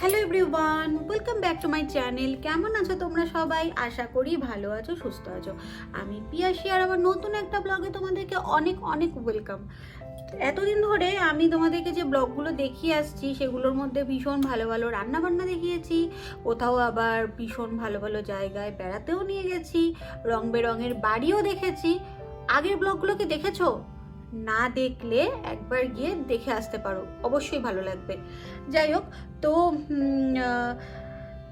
Hello everyone welcome back to my channel কেমন আছো তোমরা সবাই? আশা করি ভালো আছো, সুস্থ আছো। আমি পিয়াসি আর আমার নতুন একটা ব্লগে তোমাদেরকে অনেক অনেক ওয়েলকাম এতদিন ধরে আমি তোমাদেরকে যে ব্লগগুলো দেখিয়ে আসছি, সেগুলোর মধ্যে ভীষণ ভালো ভালো রান্নাবান্না দেখিয়েছি, কোথাও আবার ভীষণ ভালো ভালো জায়গায় বেড়াতেও নিয়ে গেছি, রং বেরঙের বাড়িও দেখেছি। আগের ব্লগগুলোকে দেখেছ? না দেখলে একবার গিয়ে দেখে আসতে পারো। অবশ্যই ভালো লাগবে। যাই হোক, তো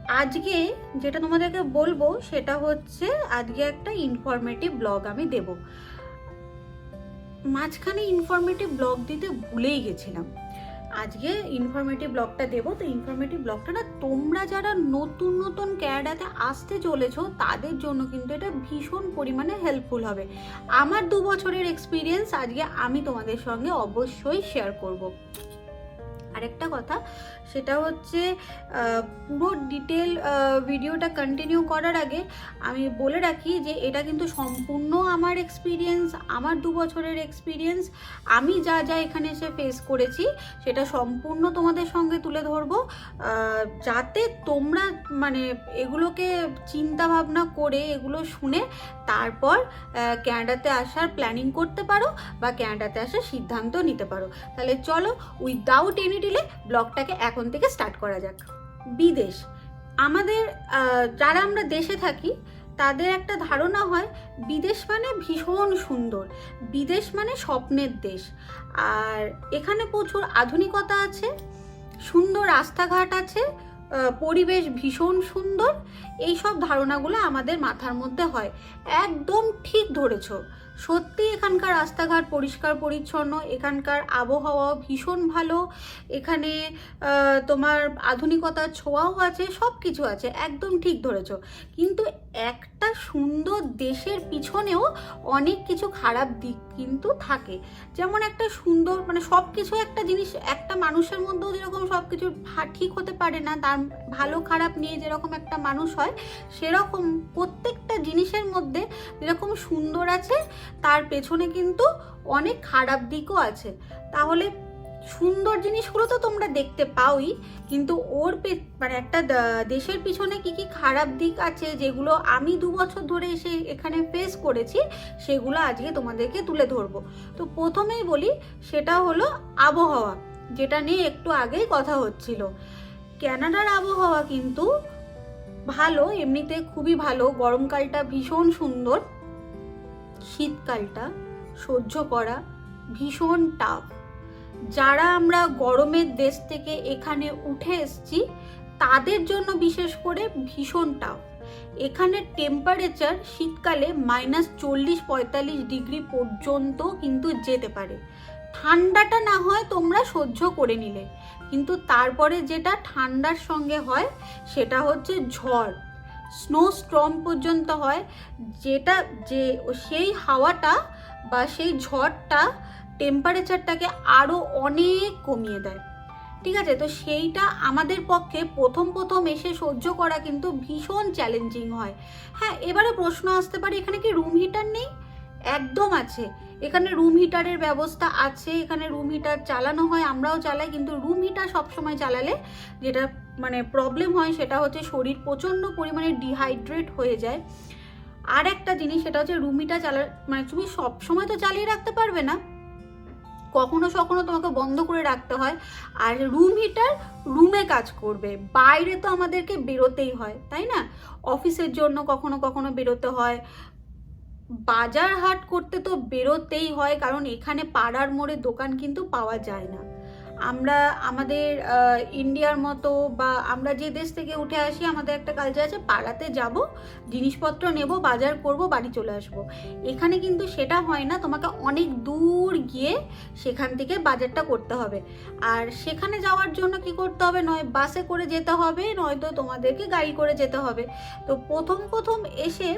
আজকে যেটা তোমাদেরকে বলব সেটা হচ্ছে আজকে একটা ইনফরমেটিভ ব্লগ আমি দেব। মাঝখানে ইনফরমেটিভ ব্লগ দিতে ভুলেই গেছিলাম। আজকে ইনফরমেটিভ ব্লগটা দেবো। তো ইনফরমেটিভ ব্লগটা না, তোমরা যারা নতুন নতুন ক্যানাডাতে আসতে চলেছো, তাদের জন্য কিন্তু এটা ভীষণ পরিমাণে হেল্পফুল হবে। আমার দু বছরের এক্সপিরিয়েন্স আজকে আমি তোমাদের সঙ্গে অবশ্যই শেয়ার করব। আরেকটা কথা, সেটা হচ্ছে পুরো ডিটেল ভিডিওটা কন্টিনিউ করার আগে আমি বলে রাখি যে এটা কিন্তু সম্পূর্ণ আমার এক্সপিরিয়েন্স আমার দু বছরের এক্সপিরিয়েন্স আমি যা যা এখানে এসে ফেস করেছি, সেটা সম্পূর্ণ তোমাদের সঙ্গে তুলে ধরবো। যাতে তোমরা মানে এগুলোকে চিন্তা ভাবনা করে এগুলো শুনে তারপর ক্যানাডাতে আসার প্ল্যানিং করতে পারো বা ক্যানাডাতে আসার সিদ্ধান্ত নিতে পারো। তাহলে চলো উইদাউট এনি ডিলে ব্লগটাকে এখন থেকে স্টার্ট করা যাক। বিদেশ। আমাদের যারা আমরা দেশে থাকি, তাদের একটা ধারণা হয়, বিদেশ মানে ভীষণ সুন্দর। বিদেশ মানে স্বপ্নের দেশ। আর এখানে প্রচুর আধুনিকতা আছে, সুন্দর রাস্তাঘাট আছে পরিবেশ ভীষণ সুন্দর। এই সব ধারণাগুলো আমাদের মাথার মধ্যে হয়। একদম ঠিক ধরেছো। সত্যি এখানকার রাস্তাঘাট পরিষ্কার, পরিচ্ছন্ন, এখানকার আবহাওয়া ভীষণ ভালো। এখানে তোমার আধুনিকতার ছোঁয়াও আছে সব কিছু আছে, একদম ঠিক ধরেছ। কিন্তু একটা সুন্দর দেশের পিছনেও অনেক কিছু খারাপ দিক কিন্তু থাকে। যেমন একটা সুন্দর মানে সব কিছু একটা জিনিস, একটা মানুষের মধ্যেও যেরকম সব কিছু ঠিক হতে পারে না, তার ভালো খারাপ নিয়ে যেরকম একটা মানুষ হয়, সেরকম প্রত্যেকটা জিনিসের মধ্যে যেরকম সুন্দর আছে, তার পেছনে কিন্তু অনেক খারাপ দিকও আছে। তাহলে সুন্দর জিনিসগুলো তো তোমরা দেখতে পাওই, কিন্তু ওর মানে একটা দেশের পিছনে কি কি খারাপ দিক আছে, যেগুলো আমি দু বছর ধরে এসে এখানে ফেস করেছি, সেগুলো আজকে তোমাদেরকে তুলে ধরবো। তো প্রথমেই বলি, সেটা হলো আবহাওয়া, যেটা নিয়ে একটু আগেই কথা হচ্ছিল। ক্যানাডার আবহাওয়া কিন্তু ভালো, এমনিতে খুবই ভালো, গরমকালটা ভীষণ সুন্দর, শীতকালটা সহ্য করা ভীষণ টাফ যারা আমরা গরমের দেশ থেকে এখানে উঠে এসছি, তাদের জন্য বিশেষ করে ভীষণ টাফ এখানে টেম্পারেচার শীতকালে মাইনাস চল্লিশ পঁয়তাল্লিশ ডিগ্রি পর্যন্ত কিন্তু যেতে পারে। ঠান্ডাটা না হয় তোমরা সহ্য করে নিলে। কিন্তু তারপরে যেটা ঠান্ডার সঙ্গে হয়, সেটা হচ্ছে ঝড়। স্নো স্ট্রম পর্যন্ত হয়, যেটা যে, সেই হাওয়াটা বা সেই ঝড়টা টেম্পারেচারটাকে আরও অনেক কমিয়ে দেয়। ঠিক আছে? তো সেইটা আমাদের পক্ষে প্রথম প্রথম এসে সহ্য করা কিন্তু ভীষণ চ্যালেঞ্জিং হয়। হ্যাঁ এবারে প্রশ্ন আসতে পারে, এখানে কি রুম হিটার নেই? একদম আছে। এখানে রুম হিটারের ব্যবস্থা আছে, এখানে রুম হিটার চালানো হয়, আমরাও চালাই, কিন্তু রুম হিটার সবসময় চালালে যেটা মানে প্রবলেম হয়, সেটা হচ্ছে শরীর প্রচণ্ড পরিমাণে ডিহাইড্রেট হয়ে যায়। আর একটা জিনিস, সেটা হচ্ছে রুম হিটার চালা মানে তুমি সব সময় তো চালিয়ে রাখতে পারবে না। কখনো সখনো তোমাকে বন্ধ করে রাখতে হয়। আর রুম হিটার রুমে কাজ করবে। বাইরে তো আমাদেরকে বেরোতেই হয়, তাই না? অফিসের জন্য কখনো কখনো বেরোতে হয়। বাজার হাট করতে তো বেরোতেই হয়, কারণ এখানে পাড়ার মোড়ে দোকান কিন্তু পাওয়া যায় না। আমরা আমাদের ইন্ডিয়ার মতো বা আমরা যে দেশ থেকে উঠে আসি, আমাদের একটা কালচার আছে, পাড়াতে যাব, জিনিসপত্র নেব, বাজার করব, বাড়ি চলে আসব। এখানে কিন্তু সেটা হয় না, তোমাকে অনেক দূর গিয়ে সেখান থেকে বাজারটা করতে হবে। আর সেখানে যাওয়ার জন্য কি করতে হবে? নয়, বাসে করে যেতে হবে, নয়তো তোমাদেরকে গাড়ি করে যেতে হবে। তো প্রথম প্রথম এসে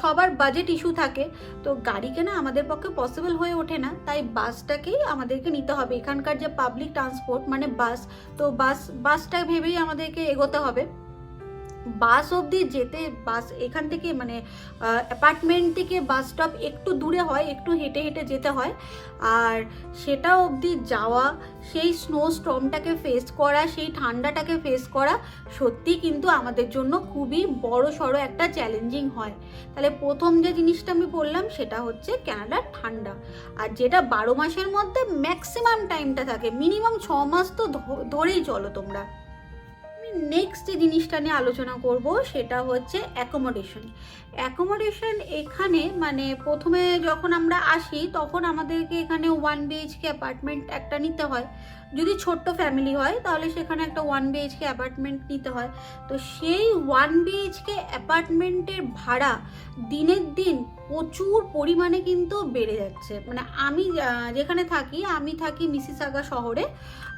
সবার বাজেট ইস্যু থাকে। তো গাড়ি কেনা আমাদের পক্ষে পসিবল হয়ে ওঠে না, তাই বাসটাকেই আমাদেরকে নিতে হবে। এখানকার যে পাবলিক ট্রান্সপোর্ট মানে বাস তো বাস বাসটা ভেবেই আমাদেরকে এগোতে হবে। বাস অবধি যেতে, বাস এখান থেকে মানে অ্যাপার্টমেন্ট থেকে বাস স্টপ একটু দূরে হয়, একটু হেঁটে হেঁটে যেতে হয়। আর সেটা অবধি যাওয়া, সেই স্নো স্টর্মটাকে ফেস করা, সেই ঠান্ডাটাকে ফেস করা সত্যি কিন্তু আমাদের জন্য খুবই বড় সড়ো একটা চ্যালেঞ্জিং হয়। তাহলে প্রথম যে জিনিসটা আমি বললাম, সেটা হচ্ছে ক্যানাডার ঠান্ডা। আর যেটা বারো মাসের মধ্যে ম্যাক্সিমাম টাইমটা থাকে মিনিমাম ছ মাস তো ধরেই চলো তোমরা। নেক্সট যে জিনিসটা নিয়ে আলোচনা করব সেটা হচ্ছে অ্যাকোমোডেশন অ্যাকোমোডেশন এখানে মানে প্রথমে যখন আমরা আসি, তখন আমাদেরকে এখানে ওয়ান বিএইচকে অ্যাপার্টমেন্ট একটা নিতে হয়। যদি ছোট্ট ফ্যামিলি হয়, তাহলে সেখানে একটা ওয়ান বিএইচকে অ্যাপার্টমেন্ট নিতে হয়। তো সেই ওয়ান বিএইচকে অ্যাপার্টমেন্টের ভাড়া দিনের দিন প্রচুর পরিমাণে কিন্তু বেড়ে যাচ্ছে। মানে আমি যেখানে থাকি, আমি থাকি মিসিসাগা শহরে।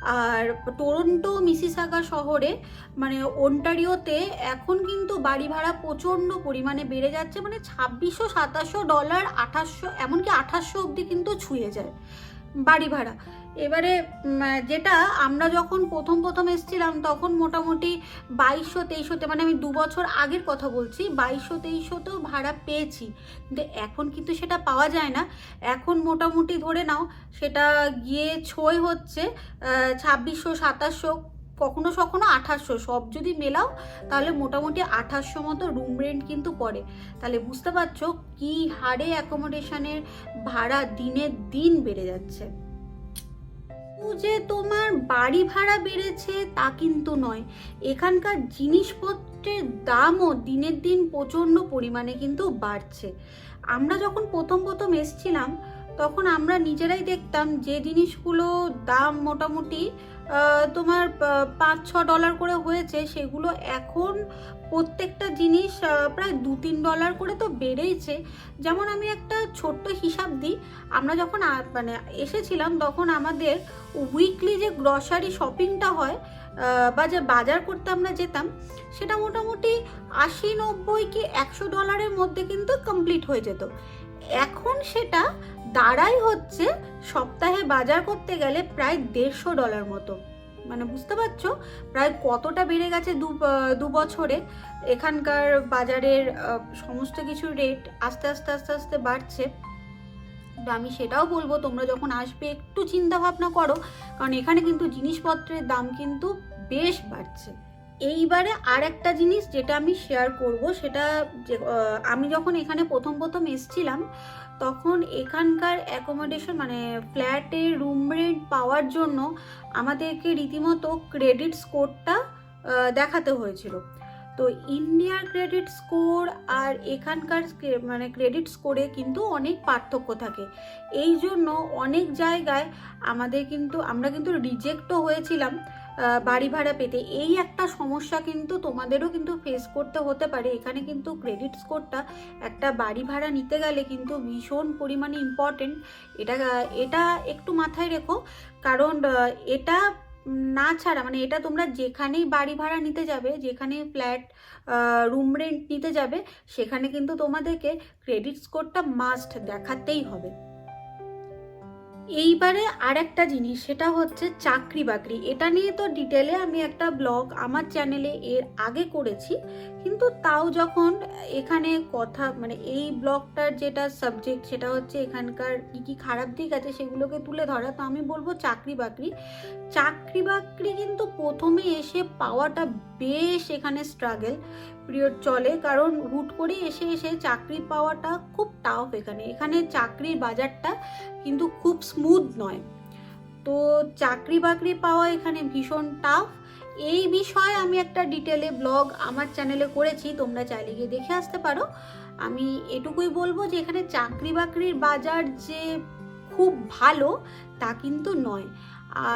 আর টরন্টো, মিসিসাগা শহরে মানে ওন্টারিওতে এখন কিন্তু বাড়ি ভাড়া প্রচণ্ড পরিমাণে বেড়ে যাচ্ছে। মানে ছাব্বিশশো সাতাশশো ডলার আঠাশশো, এমনকি আঠাশশো অবধি কিন্তু ছুঁয়ে যায়। বাড়ি ভাড়া। এবারে যেটা আমরা যখন প্রথম প্রথম এসছিলাম, তখন মোটামুটি বাইশশো তেইশশোতে মানে আমি দু বছর আগের কথা বলছি, বাইশশো তেইশশোতেও ভাড়া পেয়েছি। কিন্তু এখন কিন্তু সেটা পাওয়া যায় না। এখন মোটামুটি ধরে নাও, সেটা গিয়ে ছয় হচ্ছে ছাব্বিশশো, সাতাশশো কখনো কখনো আঠাশশো, সব যদি মেলাও তাহলে মোটামুটি আঠাশশো মতো রুম রেন্ট কিন্তু পড়ে। তাহলে বুঝতে পারছ কি হারে অ্যাকোমোডেশনের ভাড়া দিনের দিন বেড়ে যাচ্ছে। যে তোমার বাড়ি ভাড়া বেড়েছে তা কিন্তু নয়। এখানকার জিনিসপত্রের দামও দিনের দিন প্রচণ্ড পরিমাণে কিন্তু বাড়ছে। আমরা যখন প্রথম প্রথম এসছিলাম, তখন আমরা নিজেরাই দেখতাম যে জিনিসগুলো দাম মোটামুটি তোমার পাঁচ ছ ডলার করে হয়েছে, সেগুলো এখন প্রত্যেকটা জিনিস প্রায় দু তিন ডলার করে তো বেড়েইছে। যেমন আমি একটা ছোট্ট হিসাব দিই, আমরা যখন মানে এসেছিলাম, তখন আমাদের উইকলি যে গ্রসারি শপিংটা হয় বা যে বাজার করতে আমরা যেতাম, সেটা মোটামুটি আশি নব্বই কি একশো ডলারের মধ্যে কিন্তু কমপ্লিট হয়ে যেত। এখন সেটা দাঁড়াই হচ্ছে সপ্তাহে বাজার করতে গেলে প্রায় দেড়শো ডলার মতো। মানে বুঝতে পারছ? প্রায় কতটা বেড়ে গেছে দু দু বছরে? এখানকার বাজারের সমস্ত কিছু রেট আস্তে আস্তে আস্তে আস্তে বাড়ছে। আমি সেটাও বলব, তোমরা যখন আসবে, একটু চিন্তা ভাবনা করো। কারণ এখানে কিন্তু জিনিসপত্রের দাম কিন্তু বেশ বাড়ছে। এইবারে আর একটা জিনিস যেটা আমি শেয়ার করব, সেটা আমি যখন এখানে প্রথম প্রথম এসছিলাম, তখন এখানকার অ্যাকোমোডেশন মানে ফ্ল্যাটে রুম রেন্ট পাওয়ার জন্য আমাদেরকে রীতিমতো ক্রেডিট স্কোরটা দেখাতে হয়েছিল। তো ইন্ডিয়ার ক্রেডিট স্কোর আর এখানকার মানে ক্রেডিট স্কোরে কিন্তু অনেক পার্থক্য থাকে। এই জন্য অনেক জায়গায় আমাদের কিন্তু, আমরা কিন্তু রিজেক্টও হয়েছিলাম। বাড়ি ভাড়া পেতে। এই একটা সমস্যা কিন্তু তোমাদেরও কিন্তু ফেস করতে হতে পারে। এখানে কিন্তু ক্রেডিট স্কোরটা একটা বাড়ি ভাড়া নিতে গেলে কিন্তু ভীষণ পরিমাণে ইম্পর্টেন্ট এটা এটা একটু মাথায় রেখো। কারণ এটা না ছাড়া মানে এটা তোমরা যেখানেই বাড়ি ভাড়া নিতে যাবে, যেখানে ফ্ল্যাট রুম রেন্ট নিতে যাবে, সেখানে কিন্তু তোমাদেরকে ক্রেডিট স্কোরটা মাস্ট দেখাতেই হবে। এইবারে আর একটা জিনিস, সেটা হচ্ছে চাকরি বাকরি এটা নিয়ে তো ডিটেলে আমি একটা ব্লগ আমার চ্যানেলে এর আগে করেছি, কিন্তু তাও যখন এখানে কথা মানে এই ব্লগটার যেটা সাবজেক্ট সেটা হচ্ছে এখানকার কী কী খারাপ দিক আছে, সেগুলোকে তুলে ধরা। তো আমি বলব চাকরি বাকরি চাকরি বাকরি কিন্তু প্রথমে এসে পাওয়াটা বেশ এখানে স্ট্রাগেল পিরিয়ড চলে। কারণ হুট করে এসে এসে চাকরি পাওয়াটা খুব টাফ এখানে। এখানে চাকরির বাজারটা কিন্তু খুব স্মুথ নয়। তো চাকরি বাকরি পাওয়া এখানে ভীষণ টাফ এই বিষয়ে আমি একটা ডিটেলে ব্লগ আমার চ্যানেলে করেছি, তোমরা চাইলে গিয়ে দেখে আসতে পারো। আমি এটুকুই বলব যে এখানে চাকরি বাকরির বাজার যে খুব ভালো, তা কিন্তু নয়।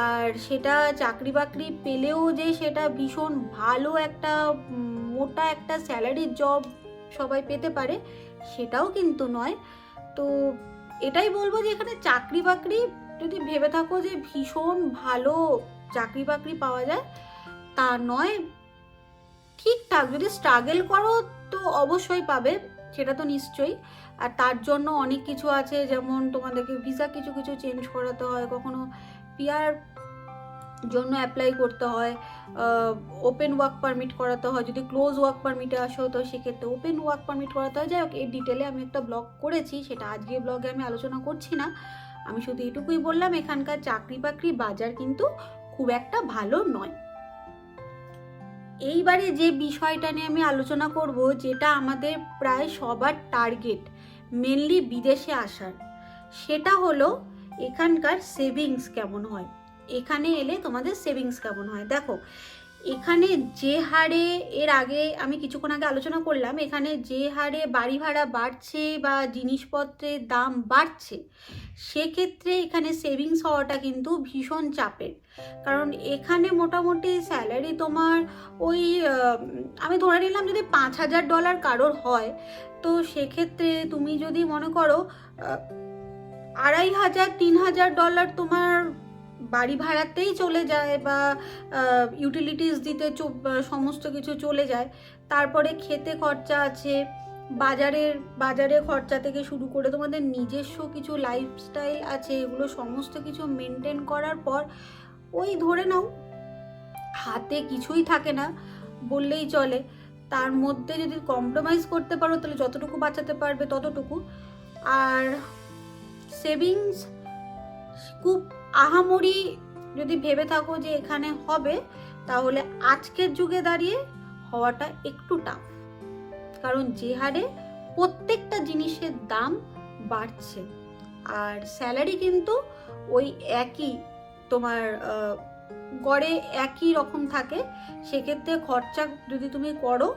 আর সেটা চাকরি বাকরি পেলেও যে সেটা ভীষণ ভালো একটা, মোটা একটা স্যালারির জব সবাই পেতে পারে, সেটাও কিন্তু নয়। তো এটাই বলব যে এখানে চাকরি বাকরি, যদি ভেবে থাকো যে ভীষণ ভালো চাকরি বাকরি পাওয়া যায়, তা নয়। ঠিকঠাক, যদি স্ট্রাগল করো তো অবশ্যই পাবে, সেটা তো নিশ্চয়ই। আর তার জন্য অনেক কিছু আছে, যেমন তোমাদেরকে ভিসা কিছু কিছু চেঞ্জ করাতে হয়, কখনো পিয়ার জন্য অ্যাপ্লাই করতে হয় ওপেন ওয়ার্ক পারমিট করাতে হয়, যদি ক্লোজ ওয়ার্ক পারমিটে আসো তো সেক্ষেত্রে ওপেন ওয়ার্ক পারমিট করাতে হয়। যাই হোক এই ডিটেলে আমি একটা ব্লগ করেছি, সেটা আজকে ব্লগে আমি আলোচনা করছি না। আমি শুধু এটুকুই বললাম, এখানকার চাকরি বাকরি বাজার কিন্তু খুব একটা ভালো নয়। এইবারে যে বিষয়টা নিয়ে আমি আলোচনা করব, যেটা আমাদের প্রায় সবার টার্গেট মেনলি বিদেশে আসার, সেটা হলো এখানকার সেভিংস কেমন হয়? এখানে এলে তোমাদের সেভিংস কেমন হয়? দেখো, এখানে যে হারে এর আগে আমি কিছুক্ষণ আগে আলোচনা করলাম, এখানে যে হারে বাড়ি ভাড়া বাড়ছে বা জিনিসপত্রের দাম বাড়ছে, সেক্ষেত্রে এখানে সেভিংস হওয়াটা কিন্তু ভীষণ চাপের। কারণ এখানে মোটামুটি স্যালারি তোমার ওই আমি ধরে নিলাম যদি পাঁচ হাজার ডলার কারোর হয়, তো সেক্ষেত্রে তুমি যদি মনে করো আড়াই হাজার, তিন হাজার ডলার তোমার বাড়ি ভাড়াতেই চলে যায় বা ইউটিলিটিস দিতে সমস্ত কিছু চলে যায়। তারপরে খেতে খরচা আছে, বাজারের, বাজারে খরচা থেকে শুরু করে তোমাদের নিজস্ব কিছু লাইফস্টাইল আছে, এগুলো সমস্ত কিছু মেনটেন করার পর, ওই ধরে নাও, হাতে কিছুই থাকে না, বললেই চলে। তার মধ্যে যদি কম্প্রোমাইজ করতে পারো, তাহলে যতটুকু বাঁচাতে পারবে ততটুকু। আর সেভিংস খুব আহামরি যদি ভেবে থাকো যে এখানে হবে, তাহলে আজকের যুগে দাঁড়িয়ে হওয়াটা একটু টাফ কারণ যে হারে প্রত্যেকটা জিনিসের দাম বাড়ছে। আর স্যালারি কিন্তু ওই একই, তোমার গড়ে একই রকম থাকে। সেক্ষেত্রে খরচা যদি তুমি করো,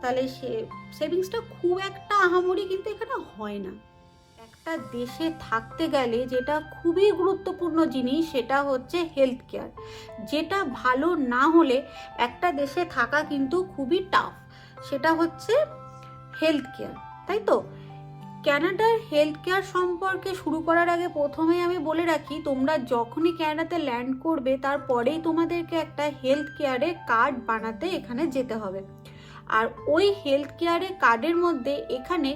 তাহলে সে, সেভিংসটা খুব একটা আহামরি কিন্তু এখানে হয় না। একটা দেশে থাকতে গেলে যেটা খুবই গুরুত্বপূর্ণ জিনিস সেটা হচ্ছে হেলথ কেয়ার যেটা ভালো না হলে একটা দেশে থাকা কিন্তু খুবই টাফ সেটা হচ্ছে হেলথ কেয়ার তাই তো? ক্যানাডার হেলথ কেয়ার সম্পর্কে শুরু করার আগে প্রথমেই আমি বলে রাখি, তোমরা যখনই ক্যানাডাতে ল্যান্ড করবে, তারপরেই তোমাদেরকে একটা হেলথ কেয়ারের কার্ড বানাতে এখানে যেতে হবে। আর ওই হেলথ কেয়ারের কার্ডের মধ্যে এখানে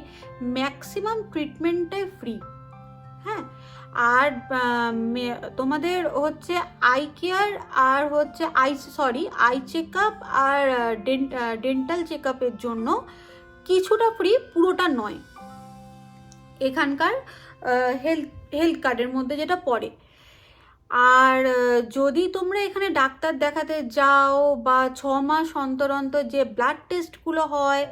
ম্যাক্সিমাম ট্রিটমেন্টটাই ফ্রি হ্যাঁ? আর তোমাদের হচ্ছে আই কেয়ার আর হচ্ছে I sorry eye check up R dental check আপের জন্য কিছুটা ফ্রি পুরোটা নয়। এখানকার হেলথ হেলথ কার্ডের মধ্যে যেটা পড়ে। আর যদি তোমরা এখানে ডাক্তার দেখাতে যাও বা ছ মাস অন্তর অন্তর যে ব্লাড টেস্টগুলো হয়,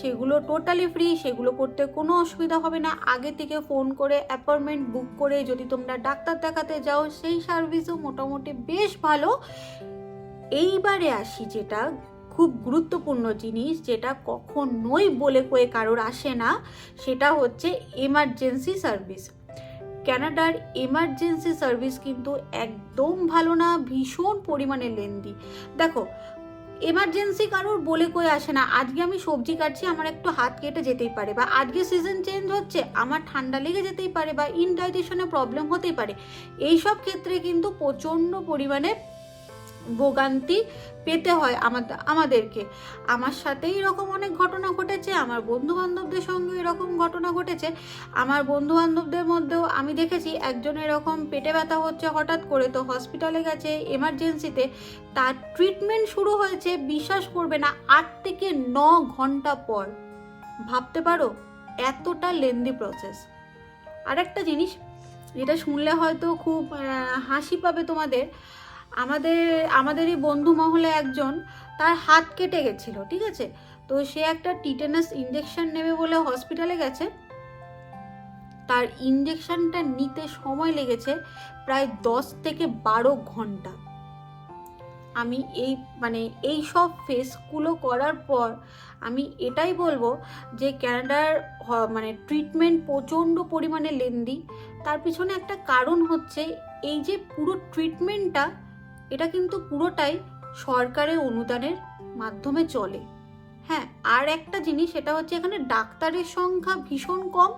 সেগুলো টোটালি ফ্রি সেগুলো করতে কোনো অসুবিধা হবে না। আগে থেকে ফোন করে অ্যাপয়েন্টমেন্ট বুক করে যদি তোমরা ডাক্তার দেখাতে যাও, সেই সার্ভিসও মোটামুটি বেশ ভালো। এইবারে আসি যেটা খুব গুরুত্বপূর্ণ জিনিস, যেটা কখনোই বলে কয়ে কারোর আসে না, সেটা হচ্ছে এমার্জেন্সি সার্ভিস ক্যানাডার এমার্জেন্সি সার্ভিস কিন্তু একদম ভালো না, ভীষণ পরিমাণে লেন্দি দেখো এমার্জেন্সি কারোর বলে কই আসে না। আজকে আমি সবজি কাটছি, আমার একটু হাত কেটে যেতেই পারে বা আজকে সিজন চেঞ্জ হচ্ছে, আমার ঠান্ডা লেগে যেতেই পারে বা ইনডাইজেশনে প্রবলেম হতেই পারে। এইসব ক্ষেত্রে কিন্তু প্রচণ্ড পরিমাণে ভোগান্তি পেতে হয় আমাদের আমাদেরকে। আমার সাথেই এরকম অনেক ঘটনা ঘটেছে, আমার বন্ধু বান্ধবদের সঙ্গে এরকম ঘটনা ঘটেছে। আমার বন্ধু বান্ধবদের মধ্যেও আমি দেখেছি, একজন এরকম পেটে ব্যথা হচ্ছে, হঠাৎ করে তো হসপিটালে গেছে এমার্জেন্সিতে তার ট্রিটমেন্ট শুরু হয়েছে, বিশ্বাস করবে না, আট থেকে ন ঘণ্টা পর। ভাবতে পারো, এতটা লেন্দি প্রসেস আরেকটা জিনিস, যেটা শুনলে হয়তো খুব হাসি পাবে তোমাদের আমাদের, আমাদেরই বন্ধু মহলে একজন, তার হাত কেটে গেছিল, ঠিক আছে? তো সে একটা টিটেনাস ইঞ্জেকশন নেবে বলে হসপিটালে গেছে। তার ইঞ্জেকশনটা নিতে সময় লেগেছে প্রায় দশ থেকে বারো ঘণ্টা। আমি এই মানে এই সব ফেসগুলো করার পর আমি এটাই বলব যে ক্যানাডার মানে ট্রিটমেন্ট প্রচণ্ড পরিমাণে লেন্দি তার পিছনে একটা কারণ হচ্ছে এই যে পুরো ট্রিটমেন্টটা এটা কিন্তু পুরোটাই সরকারের অনুদানের মাধ্যমে চলে। হ্যাঁ আর একটা জিনিস এটা হচ্ছে এখানে ডাক্তারের সংখ্যা ভীষণ কম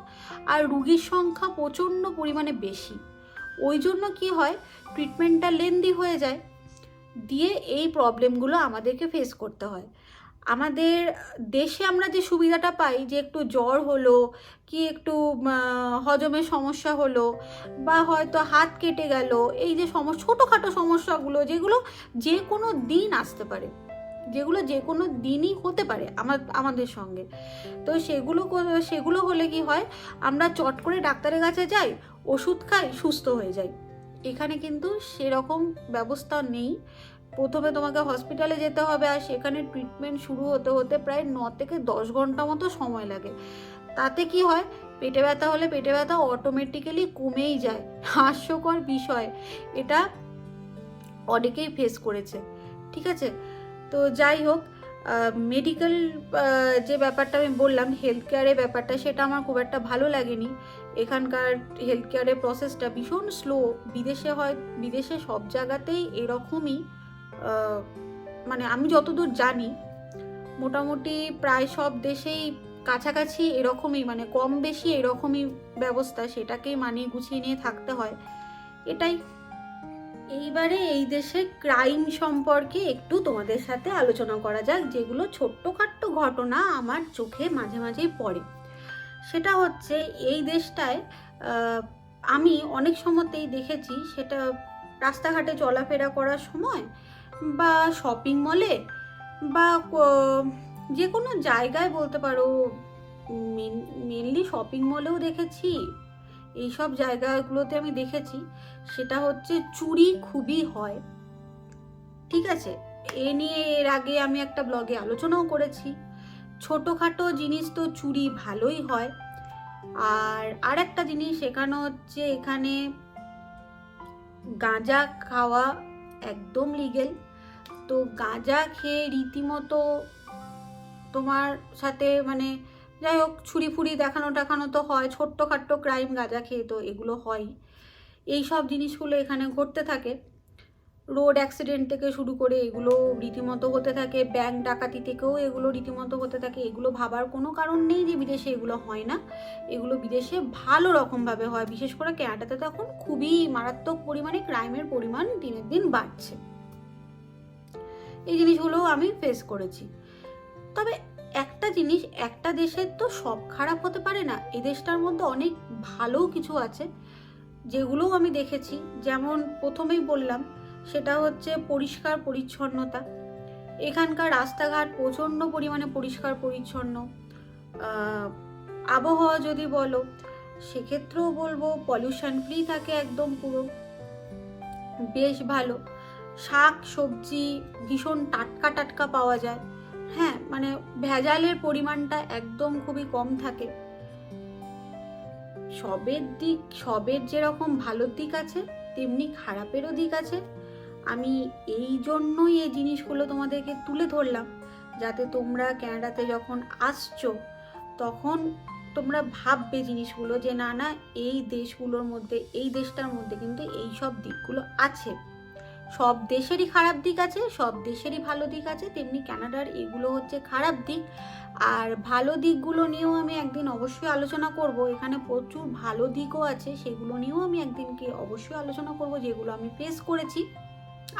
আর রুগীর সংখ্যা প্রচণ্ড পরিমাণে বেশি। ওই জন্য কি হয় ট্রিটমেন্টটা লেন্দি হয়ে যায়। দিয়ে এই প্রবলেমগুলো আমাদেরকে ফেস করতে হয়। আমাদের দেশে আমরা যে সুবিধাটা পাই যে একটু জ্বর হলো, কি একটু হজমের সমস্যা হলো বা হয়তো হাত কেটে গেল, এই যে সমস্যা ছোটোখাটো সমস্যাগুলো যেগুলো যে কোনো দিন আসতে পারে, যেগুলো যে কোনো দিনই হতে পারে আমার আমাদের সঙ্গে। তো সেগুলো সেগুলো হলে কি হয়, আমরা চট করে ডাক্তারের কাছে যাই, ওষুধ খাই, সুস্থ হয়ে যাই। এখানে কিন্তু সেরকম ব্যবস্থা নেই। প্রথমে তোমাকে হসপিটালে যেতে হবে আর সেখানে ট্রিটমেন্ট শুরু হতে হতে প্রায় ন থেকে দশ ঘণ্টা মতো সময় লাগে। তাতে কি হয়? পেটে ব্যথা হলে পেটে ব্যথা অটোমেটিক্যালি কমেই যায়। হাস্যকর বিষয়। এটা অনেকেই ফেস করেছে। ঠিক আছে? তো যাই হোক মেডিকেল যে ব্যাপারটা আমি বললাম হেলথ কেয়ারের ব্যাপারটা, সেটা আমার খুব একটা ভালো লাগেনি। এখানকার হেলথ কেয়ারের প্রসেসটা ভীষণ স্লো বিদেশে হয়, বিদেশে সব জায়গাতেই এরকমই। মানে আমি যতদূর জানি, মোটামুটি প্রায় সব দেশেই কাছাকাছি এরকমই মানে কম বেশি এরকমই ব্যবস্থা, সেটাকেই মানিয়ে গুছিয়ে নিয়ে থাকতে হয়। এটাই। এইবারে এই দেশে ক্রাইম সম্পর্কে একটু তোমাদের সাথে আলোচনা করা যাক, যেগুলো ছোট্টখাট্ট ঘটনা আমার চোখে মাঝে মাঝেই পড়ে। সেটা হচ্ছে, এই দেশটায় আমি অনেক সময়তেই দেখেছি, সেটা রাস্তাঘাটে চলাফেরা করার সময় বা শপিং মলে বা যে কোনো জায়গায় বলতে পারো মেনলি শপিং মলেও দেখেছি। এইসব জায়গাগুলোতে আমি দেখেছি। সেটা হচ্ছে চুরি খুবই হয়। ঠিক আছে? এ নিয়ে এর আগে আমি একটা ব্লগে আলোচনাও করেছি। ছোটোখাটো জিনিস তো চুরি ভালোই হয়। আর আর একটা জিনিস, সেখানে হচ্ছে এখানে গাঁজা খাওয়া একদম লিগেল তো গাঁজা খেয়ে রীতিমতো তোমার সাথে মানে যাই হোক, ছুরি ফুরি দেখানো টাখানো তো হয়, ছোট্টখাট্ট ক্রাইম গাঁজা খেয়ে তো এগুলো হয়। এই সব জিনিসগুলো এখানে ঘটতে থাকে। রোড অ্যাক্সিডেন্ট থেকে শুরু করে এগুলো রীতিমতো হতে থাকে ব্যাংক ডাকাতি থেকেও এগুলো রীতিমতো হতে থাকে। এগুলো ভাবার কোনো কারণ নেই যে বিদেশে এগুলো হয় না। এগুলো বিদেশে ভালো রকমভাবে হয়। বিশেষ করে ক্যানাডাতে তো এখন খুবই মারাত্মক পরিমাণে ক্রাইমের পরিমাণ দিনের দিন বাড়ছে। এই জিনিসগুলো আমি ফেস করেছি। তবে একটা জিনিস, একটা দেশের তো সব খারাপ হতে পারে না। এই দেশটার মধ্যে অনেক ভালো কিছু আছে, যেগুলোও আমি দেখেছি। যেমন প্রথমেই বললাম, সেটা হচ্ছে পরিষ্কার পরিচ্ছন্নতা। এখানকার রাস্তাঘাট প্রচণ্ড পরিমাণে পরিষ্কার পরিচ্ছন্ন। আবহাওয়া যদি বলো, সেক্ষেত্রেও বলব পলিউশন ফ্রি থাকে একদম পুরো। বেশ ভালো। শাক, সবজি ভীষণ টাটকা টাটকা পাওয়া যায়। হ্যাঁ মানে ভেজালের পরিমাণটা একদম খুবই কম থাকে। সবের দিক, সবের যেরকম ভালো দিক আছে, তেমনি খারাপেরও দিক আছে। আমি এই জন্যই এই জিনিসগুলো তোমাদেরকে তুলে ধরলাম, যাতে তোমরা ক্যানাডাতে যখন আসছো, তখন তোমরা ভাববে জিনিসগুলো যে, না না, এই দেশগুলোর মধ্যে, এই দেশটার মধ্যে কিন্তু এই সব দিকগুলো আছে। সব দেশেরই খারাপ দিক আছে, সব দেশেরই ভালো দিক আছে, তেমনি কানাডার এগুলো হচ্ছে খারাপ দিক। আর ভালো দিকগুলো নিয়েও আমি একদিন অবশ্যই আলোচনা করব। এখানে প্রচুর ভালো দিকও আছে, সেগুলো নিয়েও আমি একদিনকে অবশ্যই আলোচনা করব, যেগুলো আমি ফেস করেছি।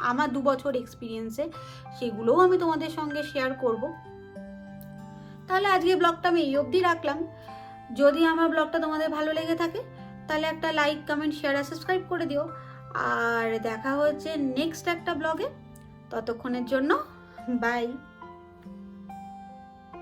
আমার দু বছর এক্সপিরিয়েন্সে সেগুলোও আমি তোমাদের সঙ্গে শেয়ার করব। তাহলে আজকে ব্লগটা আমি এই অবধি রাখলাম। যদি আমার ব্লগটা তোমাদের ভালো লেগে থাকে, তাহলে একটা লাইক কমেন্ট শেয়ার আর সাবস্ক্রাইব করে দিও। আর দেখা হচ্ছে নেক্সট একটা ব্লগে ততক্ষণের জন্য বাই